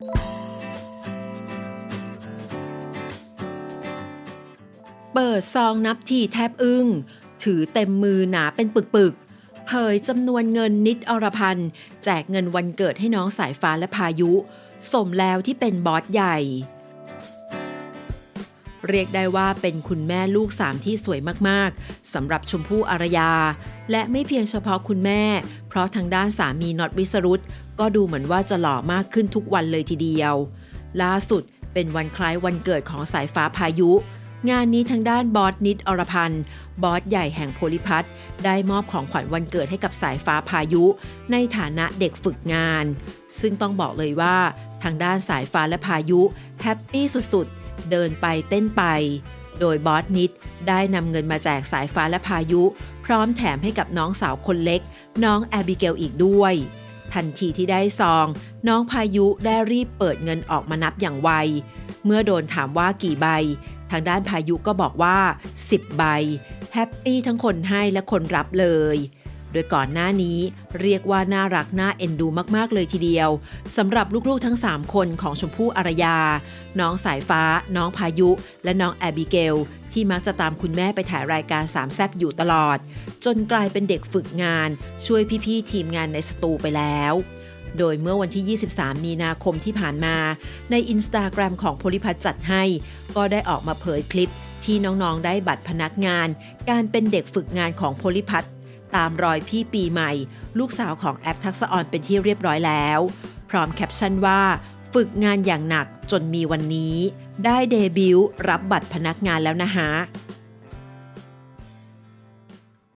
เปิดซองนับทีแทบอึ้ง ถือเต็มมือหนาเป็นปึกๆเผยจำนวนเงินนิดอรพันธ์แจกเงินวันเกิดให้น้องสายฟ้าและพายุ สมแล้วที่เป็นบอสใหญ่ เรียกได้ว่าเป็นคุณแม่ลูกสามที่สวยมากๆสำหรับชมพู่อารยา และไม่เพียงเฉพาะคุณแม่ เพราะทางด้านสามีน็อตวิสรุตก็ดูเหมือนว่าจะหล่อมากขึ้นทุกวันเลยทีเดียว ล่าสุดเป็นวันคล้ายวันเกิดของสายฟ้าพายุ งานนี้ทางด้านบอสนิดอรพันธ์บอสใหญ่แห่งโพลิพัทได้มอบของขวัญวันเกิดให้กับสายฟ้าพายุ ในฐานะเด็กฝึกงาน ซึ่งต้องบอกเลยว่าทางด้านสายฟ้าและพายุแฮปปี้สุดๆ เดินไปเต้นไป โดยบอสนิดได้นำเงินมาแจกสายฟ้าและพายุ พร้อมแถมให้กับน้องสาวคนเล็ก น้องแอบิเกลอีกด้วย ทันทีที่ได้ซอง น้องพายุได้รีบเปิดเงินออกมานับอย่างไว เมื่อโดนถามว่ากี่ใบ ทางด้านพายุก็บอกว่า 10 ใบ แฮปปี้ทั้งคนให้และคนรับเลย โดยก่อนหน้านี้เรียกว่าน่ารักน่าเอ็นดูมากๆเลยทีเดียวสำหรับลูกๆทั้ง 3 คนของชมพู่อารยา น้องสายฟ้า น้องพายุ และน้องแอบิเกล ที่มักจะตามคุณแม่ไปถ่ายรายการสามแซบอยู่ตลอด จนกลายเป็นเด็กฝึกงาน ช่วยพี่ๆทีมงานในสตูไปแล้วโดยเมื่อวันที่ 23 มีนาคมที่ผ่านมา ในอินสตาแกรมของโพลิพัทจัดให้ ก็ได้ออกมาเผยคลิปที่น้อง ๆ ได้บัตรพนักงาน การเป็นเด็กฝึกงานของโพลิพัท ตามรอยพี่ปีใหม่ ลูกสาวของแอปทักษะออนเป็นที่เรียบร้อยแล้ว พร้อมแคปชั่นว่าฝึกงานอย่างหนักจนมีวันนี้ ได้เดบิวต์รับบัตรพนักงานแล้วนะฮะ